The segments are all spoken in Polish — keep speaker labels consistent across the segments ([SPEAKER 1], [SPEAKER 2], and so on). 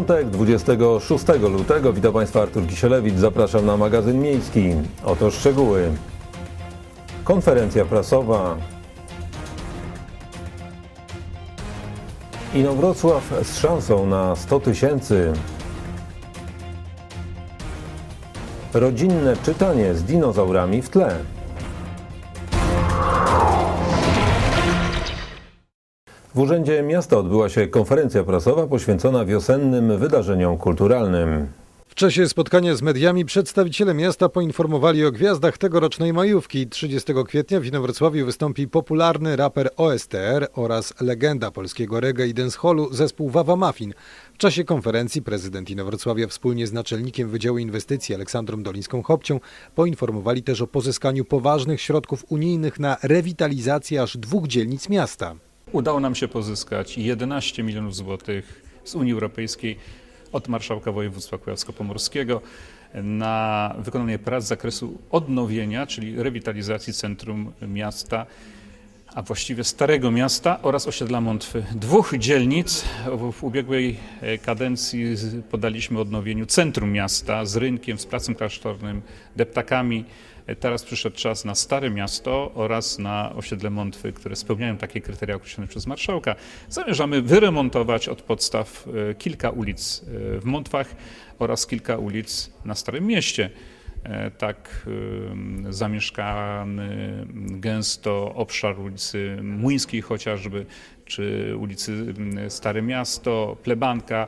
[SPEAKER 1] piątek, 26 lutego. Witam Państwa, Artur Kisielewicz. Zapraszam na magazyn miejski. Oto szczegóły. Konferencja prasowa. Inowrocław z szansą na 100 tysięcy. Rodzinne czytanie z dinozaurami w tle. W Urzędzie Miasta odbyła się konferencja prasowa poświęcona wiosennym wydarzeniom kulturalnym.
[SPEAKER 2] W czasie spotkania z mediami przedstawiciele miasta poinformowali o gwiazdach tegorocznej majówki. 30 kwietnia w Inowrocławiu wystąpi popularny raper OSTR oraz legenda polskiego reggae i dancehallu zespół Wawa Muffin. W czasie konferencji prezydent Inowrocławia wspólnie z naczelnikiem Wydziału Inwestycji Aleksandrą Dolińską-Hopcią poinformowali też o pozyskaniu poważnych środków unijnych na rewitalizację aż dwóch dzielnic miasta.
[SPEAKER 3] Udało nam się pozyskać 11 milionów złotych z Unii Europejskiej od marszałka województwa kujawsko-pomorskiego na wykonanie prac z zakresu odnowienia, czyli rewitalizacji centrum miasta, a właściwie Starego Miasta oraz osiedla Montwy. Dwóch dzielnic w ubiegłej e, kadencji podaliśmy odnowieniu centrum miasta z rynkiem, z placem klasztornym, deptakami. E, Teraz przyszedł czas na Stare Miasto oraz na osiedle Montwy, które spełniają takie kryteria określone przez marszałka. Zamierzamy wyremontować od podstaw e, kilka ulic w Montwach oraz kilka ulic na Starym Mieście tak em, zamieszkany gęsto obszar ulicy Młyńskiej chociażby, czy ulicy Stare Miasto, Plebanka.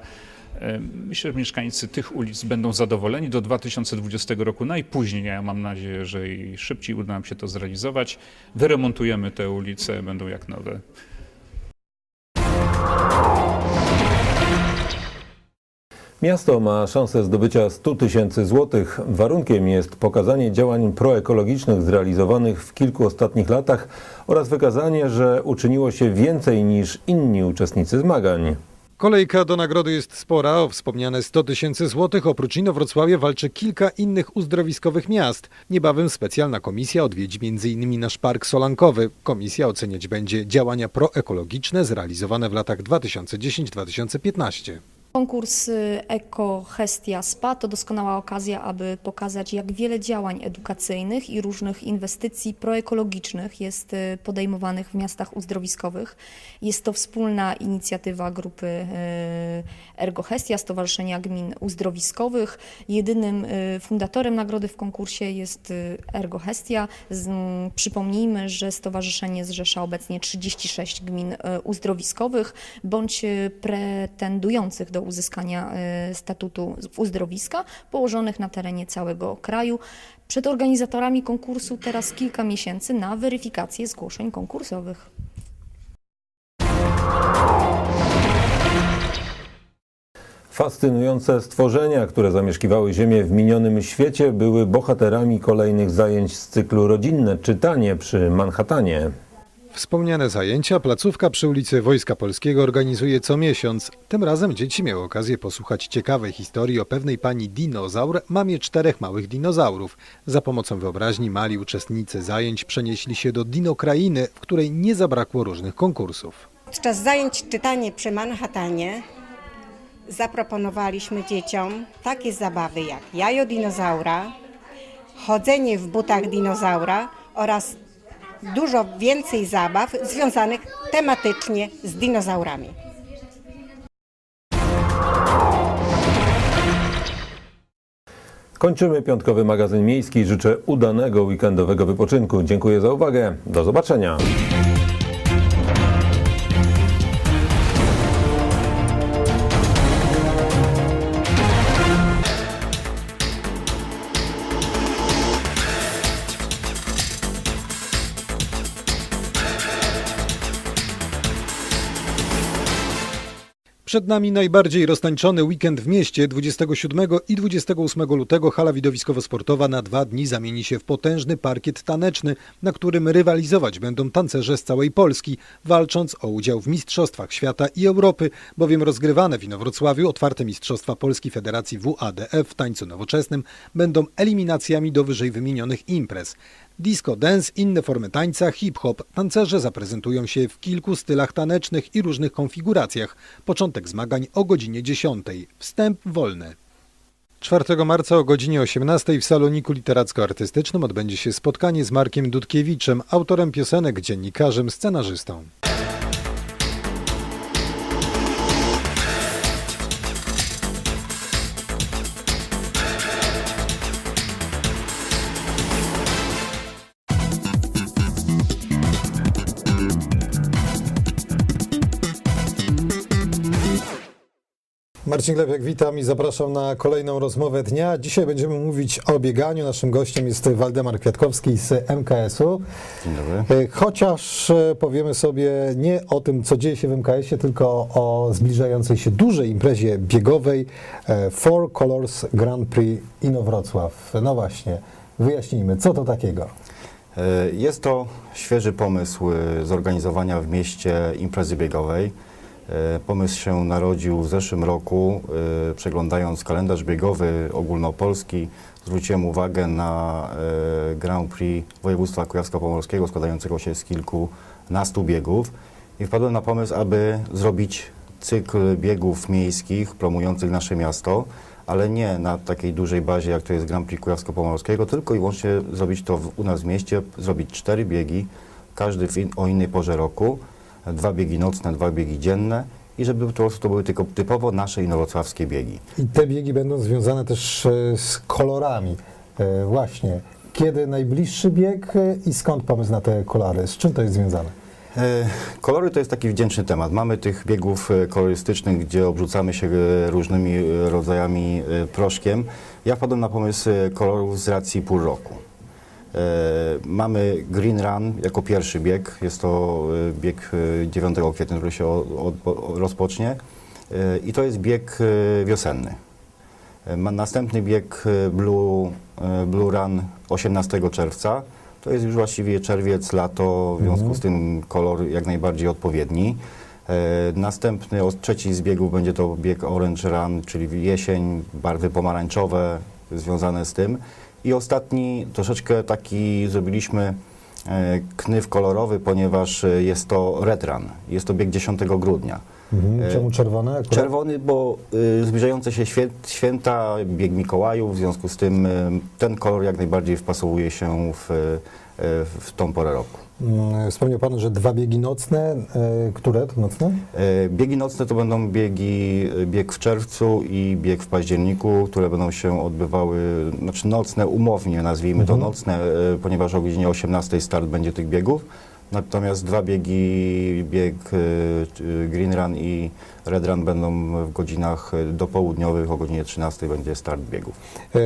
[SPEAKER 3] Em, Myślę, że mieszkańcy tych ulic będą zadowoleni do 2020 roku najpóźniej. Ja mam nadzieję, że i szybciej uda nam się to zrealizować. Wyremontujemy te ulice, będą jak nowe.
[SPEAKER 1] Miasto ma szansę zdobycia 100 tysięcy złotych. Warunkiem jest pokazanie działań proekologicznych zrealizowanych w kilku ostatnich latach oraz wykazanie, że uczyniło się więcej niż inni uczestnicy zmagań.
[SPEAKER 2] Kolejka do nagrody jest spora. O wspomniane 100 tysięcy złotych oprócz Inowrocławia walczy kilka innych uzdrowiskowych miast. Niebawem specjalna komisja odwiedzi m.in. nasz park solankowy. Komisja oceniać będzie działania proekologiczne zrealizowane w latach 2010-2015.
[SPEAKER 4] Konkurs y, Eko Hestia Spa to doskonała okazja, aby pokazać, jak wiele działań edukacyjnych i różnych inwestycji proekologicznych jest y, podejmowanych w miastach uzdrowiskowych. Jest to wspólna inicjatywa grupy y, Ergo Hestia, Stowarzyszenia Gmin Uzdrowiskowych. Jedynym fundatorem nagrody w konkursie jest Ergo Hestia. Przypomnijmy, że stowarzyszenie zrzesza obecnie 36 gmin uzdrowiskowych bądź pretendujących do uzyskania y, statutu uzdrowiska położonych na terenie całego kraju. Przed organizatorami konkursu teraz kilka miesięcy na weryfikację zgłoszeń konkursowych.
[SPEAKER 1] Fascynujące stworzenia, które zamieszkiwały Ziemię w minionym świecie, były bohaterami kolejnych zajęć z cyklu Rodzinne Czytanie przy Manhattanie.
[SPEAKER 2] Wspomniane zajęcia placówka przy ulicy Wojska Polskiego organizuje co miesiąc. Tym razem dzieci miały okazję posłuchać ciekawej historii o pewnej pani dinozaur, mamie czterech małych dinozaurów. Za pomocą wyobraźni mali uczestnicy zajęć przenieśli się do dinokrainy, w której nie zabrakło różnych konkursów.
[SPEAKER 5] Podczas zajęć czytanie przy Manhattanie zaproponowaliśmy dzieciom takie zabawy jak jajo dinozaura, chodzenie w butach dinozaura oraz dużo więcej zabaw związanych tematycznie z dinozaurami.
[SPEAKER 1] Kończymy piątkowy magazyn miejski. Życzę udanego weekendowego wypoczynku. Dziękuję za uwagę. Do zobaczenia.
[SPEAKER 2] Przed nami najbardziej roztańczony weekend w mieście. 27 i 28 lutego hala widowiskowo-sportowa na dwa dni zamieni się w potężny parkiet taneczny, na którym rywalizować będą tancerze z całej Polski, walcząc o udział w Mistrzostwach Świata i Europy, bowiem rozgrywane w Inowrocławiu otwarte Mistrzostwa Polski Federacji WADF w tańcu nowoczesnym będą eliminacjami do wyżej wymienionych imprez. Disco dance, inne formy tańca, hip-hop. Tancerze zaprezentują się w kilku stylach tanecznych i różnych konfiguracjach. Początek zmagań o godzinie 10. Wstęp wolny. 4 marca o godzinie 18 w Saloniku Literacko-Artystycznym odbędzie się spotkanie z Markiem Dudkiewiczem, autorem piosenek, dziennikarzem, scenarzystą.
[SPEAKER 6] Marcin Glebiak, witam i zapraszam na kolejną rozmowę dnia. Dzisiaj będziemy mówić o bieganiu. Naszym gościem jest Waldemar Kwiatkowski z MKS-u.
[SPEAKER 7] Dzień dobry.
[SPEAKER 6] E, Chociaż e, powiemy sobie nie o tym, co dzieje się w MKS-ie, tylko o zbliżającej się dużej imprezie biegowej e, Four Colors Grand Prix Inowrocław. No właśnie, wyjaśnijmy, co to takiego?
[SPEAKER 7] Jest to świeży pomysł zorganizowania w mieście imprezy biegowej. E, Pomysł się narodził w zeszłym roku. E, Przeglądając kalendarz biegowy ogólnopolski, zwróciłem uwagę na e, Grand Prix województwa kujawsko-pomorskiego składającego się z kilkunastu biegów i wpadłem na pomysł, aby zrobić cykl biegów miejskich promujących nasze miasto, ale nie na takiej dużej bazie, jak to jest Grand Prix Kujawsko-Pomorskiego, tylko i wyłącznie zrobić to w, u nas w mieście, zrobić cztery biegi, każdy in, o innej porze roku, dwa biegi nocne, dwa biegi dzienne i żeby to, to były tylko typowo nasze inowrocławskie biegi.
[SPEAKER 6] I te biegi będą związane też e, z kolorami. E, Właśnie, kiedy najbliższy bieg e, i skąd pomysł na te kolary? Z czym to jest związane?
[SPEAKER 7] Kolory to jest taki wdzięczny temat. Mamy tych biegów kolorystycznych, gdzie obrzucamy się różnymi rodzajami proszkiem. Ja wpadłem na pomysł kolorów z racji pół roku. E, Mamy Green Run jako pierwszy bieg. Jest to e, bieg e, 9 kwietnia, który się rozpocznie. E, I to jest bieg e, wiosenny. E, następny bieg e, Blue, e, Blue Run 18 czerwca. To jest już właściwie czerwiec, lato, w związku z tym kolor jak najbardziej odpowiedni. E, Następny, trzeci z biegów będzie to bieg Orange Run, czyli jesień, barwy pomarańczowe związane z tym. I ostatni, troszeczkę taki zrobiliśmy e, knyw kolorowy, ponieważ e, jest to Red Run. Jest to bieg 10 grudnia.
[SPEAKER 6] Mhm.
[SPEAKER 7] E,
[SPEAKER 6] Czemu czerwone? akurat?
[SPEAKER 7] Czerwony, bo y, zbliżające się świę, święta, bieg Mikołajów, w związku z tym y, ten kolor jak najbardziej wpasowuje się w, y, w tą porę roku.
[SPEAKER 6] Mm, Wspomniał Pan, że dwa biegi nocne. E, Które to nocne?
[SPEAKER 7] Y, biegi nocne to będą biegi, y, bieg w czerwcu i bieg w październiku, które będą się odbywały, znaczy nocne, umownie nazwijmy to nocne, y, ponieważ o godzinie 18 start będzie tych biegów. Natomiast dwa biegi, bieg Green Run i Red Run będą w godzinach dopołudniowych, o godzinie 13 będzie start biegów.
[SPEAKER 6] E,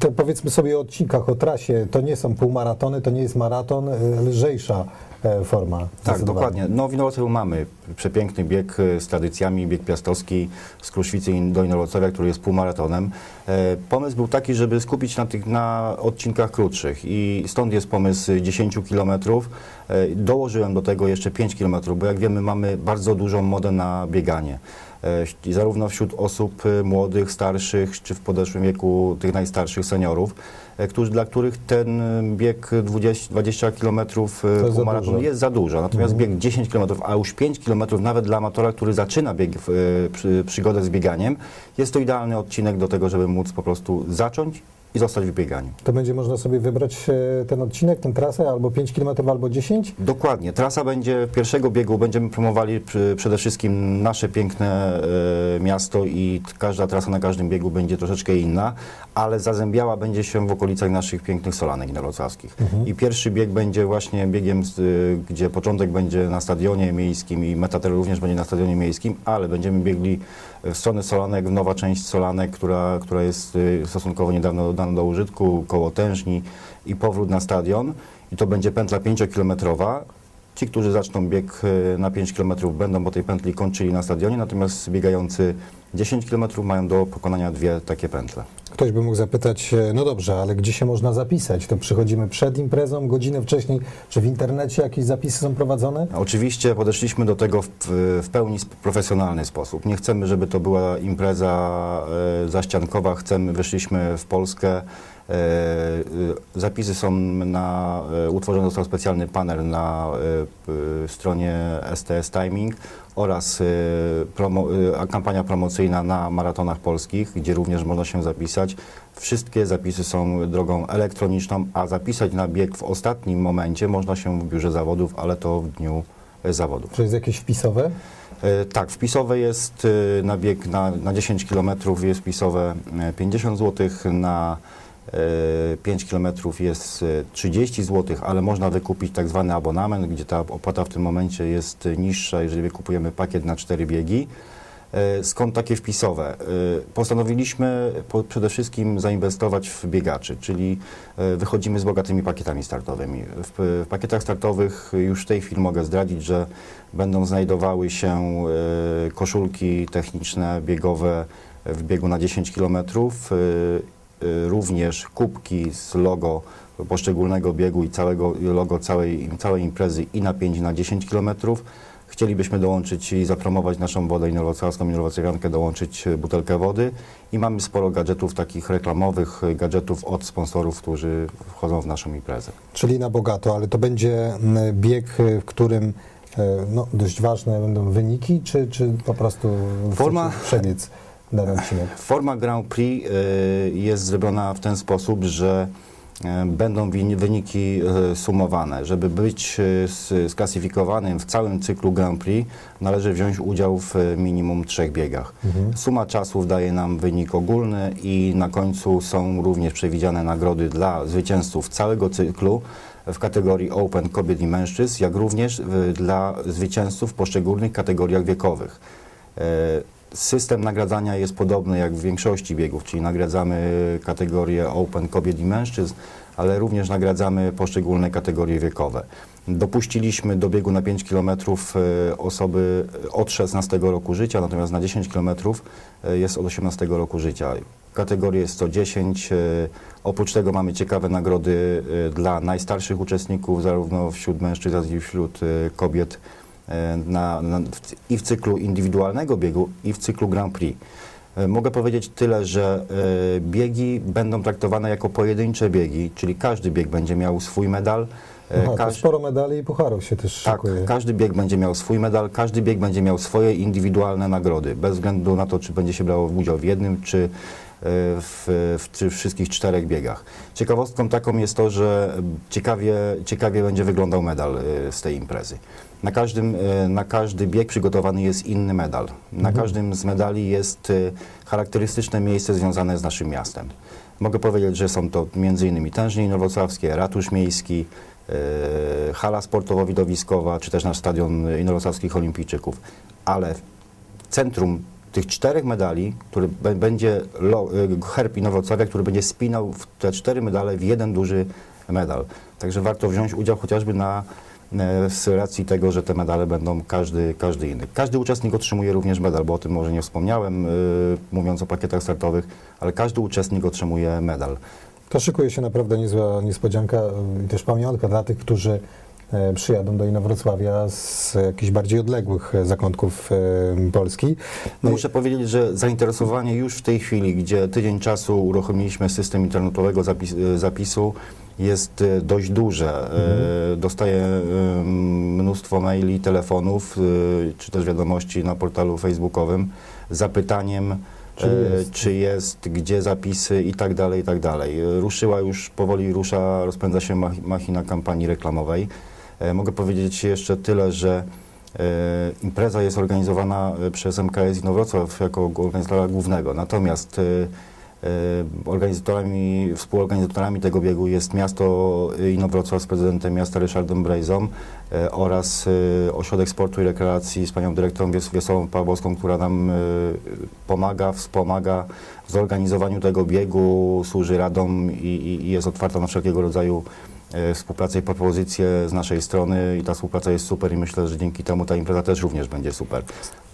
[SPEAKER 6] To powiedzmy sobie o odcinkach, o trasie. To nie są półmaratony, to nie jest maraton, e, lżejsza e, forma.
[SPEAKER 7] Tak, dokładnie. No w Inowrocławiu mamy przepiękny bieg e, z tradycjami, bieg piastowski z Kruszwicy do Inowrocławia, który jest półmaratonem. E, Pomysł był taki, żeby skupić na tych na odcinkach krótszych i stąd jest pomysł 10 kilometrów. E, Dołożyłem do tego jeszcze 5 kilometrów, bo jak wiemy mamy bardzo dużą modę na bieganie. E, zarówno wśród osób e, młodych, starszych, czy w podeszłym wieku tych najstarszych seniorów, którzy, dla których ten bieg 20, 20 km
[SPEAKER 6] jest za
[SPEAKER 7] półmaratonu
[SPEAKER 6] dużo.
[SPEAKER 7] jest za dużo. Natomiast
[SPEAKER 6] Mhm.
[SPEAKER 7] bieg 10 km, a już 5 km nawet dla amatora, który zaczyna bieg, przygodę z bieganiem, jest to idealny odcinek do tego, żeby móc po prostu zacząć i zostać w bieganiu.
[SPEAKER 6] To będzie można sobie wybrać e, ten odcinek, tę trasę, albo 5 km, albo 10?
[SPEAKER 7] Dokładnie. Trasa będzie pierwszego biegu. Będziemy promowali przede wszystkim nasze piękne e, miasto i każda trasa na każdym biegu będzie troszeczkę inna, ale zazębiała będzie się w okolicach naszych pięknych solanek inowrocławskich. I pierwszy bieg będzie właśnie biegiem, y, gdzie początek będzie na stadionie miejskim i meta też również będzie na stadionie miejskim, ale będziemy biegli w stronę Solanek, nowa część Solanek, która, która jest y, stosunkowo niedawno dana do użytku, koło Tężni i powrót na stadion. I to będzie pętla 5-kilometrowa. Ci, którzy zaczną bieg y, na 5 km będą po tej pętli kończyli na stadionie, natomiast biegający 10 km mają do pokonania dwie takie pętle.
[SPEAKER 6] Ktoś by mógł zapytać, e, no dobrze, ale gdzie się można zapisać? To przychodzimy przed imprezą, godzinę wcześniej, czy w internecie jakieś zapisy są prowadzone?
[SPEAKER 7] Oczywiście podeszliśmy do tego w, w pełni profesjonalny sposób. Nie chcemy, żeby to była impreza e, zaściankowa, chcemy, wyszliśmy w Polskę. E, zapisy są na, utworzony został specjalny panel na stronie STS Timing oraz e, promo, a kampania promocyjna na maratonach polskich, gdzie również można się zapisać. Wszystkie zapisy są drogą elektroniczną, a zapisać na bieg w ostatnim momencie można się w biurze zawodów, ale to w dniu e, zawodów.
[SPEAKER 6] Czy jest jakieś wpisowe?
[SPEAKER 7] Tak, wpisowe jest na bieg na, na 10 km jest wpisowe e, 50 zł, na 5 km jest e, 30 zł, ale można wykupić tak zwany abonament, gdzie ta opłata w tym momencie jest e, niższa, jeżeli wykupujemy pakiet na 4 biegi. E, Skąd takie wpisowe? E, Postanowiliśmy po, przede wszystkim zainwestować w biegaczy, czyli e, wychodzimy z bogatymi pakietami startowymi. W, pakietach startowych już w tej chwili mogę zdradzić, że będą znajdowały się e, koszulki techniczne, biegowe w biegu na 10 km, również kubki z logo poszczególnego biegu i całego logo całej, całej imprezy i na 5 i na 10 km. Chcielibyśmy dołączyć i zapromować naszą wodę inowrocławską, inowrocławiankę, dołączyć e, butelkę wody i mamy sporo gadżetów takich reklamowych, e, gadżetów od sponsorów, którzy wchodzą w naszą imprezę.
[SPEAKER 6] Czyli na bogato, ale to będzie mm, bieg, w którym no, dość ważne będą wyniki, czy, czy po prostu
[SPEAKER 7] Forma-
[SPEAKER 6] przebiec dany odcinek?
[SPEAKER 7] Forma Grand Prix y, jest zrobiona w ten sposób, że y, będą wyniki y, sumowane. Żeby być sklasyfikowanym w całym cyklu Grand Prix, należy wziąć udział w minimum trzech biegach. Suma czasów daje nam wynik ogólny i na końcu są również przewidziane nagrody dla zwycięzców całego cyklu w kategorii Open kobiet i mężczyzn, jak również dla zwycięzców w poszczególnych kategoriach wiekowych. E, System nagradzania jest podobny jak w większości biegów, czyli nagradzamy kategorię Open kobiet i mężczyzn, ale również nagradzamy poszczególne kategorie wiekowe. Dopuściliśmy do biegu na 5 km osoby od 16 roku życia, natomiast na 10 km jest od 18 roku życia. Kategorie jest 110. e, Oprócz tego mamy ciekawe nagrody e, dla najstarszych uczestników, zarówno wśród mężczyzn, jak i wśród e, kobiet e, na, na, w, i w cyklu indywidualnego biegu, i w cyklu Grand Prix. E, Mogę powiedzieć tyle, że e, biegi będą traktowane jako pojedyncze biegi, czyli każdy bieg będzie miał swój medal. e,
[SPEAKER 6] Aha,
[SPEAKER 7] każ-
[SPEAKER 6] sporo medali i pucharów się też
[SPEAKER 7] tak,
[SPEAKER 6] szykuje.
[SPEAKER 7] każdy bieg będzie miał swój medal, każdy bieg będzie miał swoje indywidualne nagrody, bez względu na to, czy będzie się brało udział w jednym, czy e, w, w czy wszystkich czterech biegach. Ciekawostką taką jest to, że ciekawie, ciekawie będzie wyglądał medal e, z tej imprezy. Na, każdym, e, na każdy bieg przygotowany jest inny medal. Na każdym z medali jest e, charakterystyczne miejsce związane z naszym miastem. Mogę powiedzieć, że są to m.in. Tężnie Inowrocławskie, Ratusz Miejski, e, hala sportowo-widowiskowa, czy też nasz stadion Inowrocławskich Olimpijczyków. Ale w centrum tych czterech medali, który będzie herb Inowrocławia, który będzie spinał te cztery medale w jeden duży medal. Także warto wziąć udział chociażby na z racji tego, że te medale będą każdy, każdy inny. Każdy uczestnik otrzymuje również medal, bo o tym może nie wspomniałem, e, mówiąc o pakietach startowych, ale każdy uczestnik otrzymuje medal.
[SPEAKER 6] To szykuje się naprawdę niezła niespodzianka i też pamiątka dla tych, którzy e, przyjadą do Inowrocławia z jakichś bardziej odległych e, zakątków e, Polski.
[SPEAKER 7] No muszę powiedzieć, że zainteresowanie już w tej chwili, gdzie tydzień czasu uruchomiliśmy system internetowego zapis, e, zapisu, jest e, dość duże. E, Dostaję e, mnóstwo maili, telefonów, czy też wiadomości na portalu facebookowym z zapytaniem,
[SPEAKER 6] Czy jest?
[SPEAKER 7] czy jest, gdzie zapisy i tak dalej, i tak dalej. Ruszyła już, powoli rusza, rozpędza się mach- machina kampanii reklamowej. Mogę powiedzieć jeszcze tyle, że impreza jest organizowana przez MKS Inowrocław jako organizatora głównego. Natomiast organizatorami, współorganizatorami tego biegu jest miasto Inowrocław z prezydentem miasta Ryszardem Brejzą e, oraz e, Ośrodek Sportu i Rekreacji z panią dyrektorą Wies- Wiesławą Pawłowską, która nam e, pomaga, wspomaga w zorganizowaniu tego biegu, służy radą i, i, jest otwarta na wszelkiego rodzaju e, współpracę i propozycje z naszej strony i ta współpraca jest super i myślę, że dzięki temu ta impreza też również będzie super.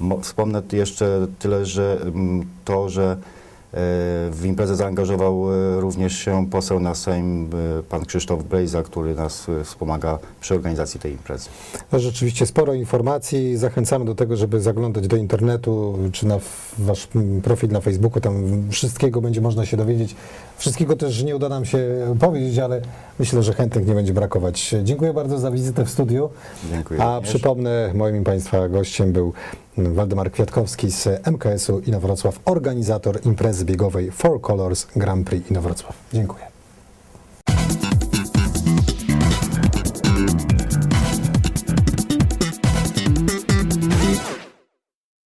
[SPEAKER 7] Mo- Wspomnę jeszcze tyle, że mm, to, że e, w imprezę zaangażował e, również się poseł na Sejm, e, pan Krzysztof Brejza, który nas e, wspomaga przy organizacji tej imprezy.
[SPEAKER 6] No, rzeczywiście sporo informacji. Zachęcamy do tego, żeby zaglądać do internetu czy na wasz profil na Facebooku. Tam wszystkiego będzie można się dowiedzieć. Wszystkiego też nie uda nam się powiedzieć, ale myślę, że chętnych nie będzie brakować. Dziękuję bardzo za wizytę w studiu.
[SPEAKER 7] Dziękuję
[SPEAKER 6] A
[SPEAKER 7] również.
[SPEAKER 6] przypomnę, moim i Państwa gościem był Waldemar Kwiatkowski z MKS-u Inowrocław, organizator imprezy biegowej Four Colors Grand Prix Inowrocław. Dziękuję.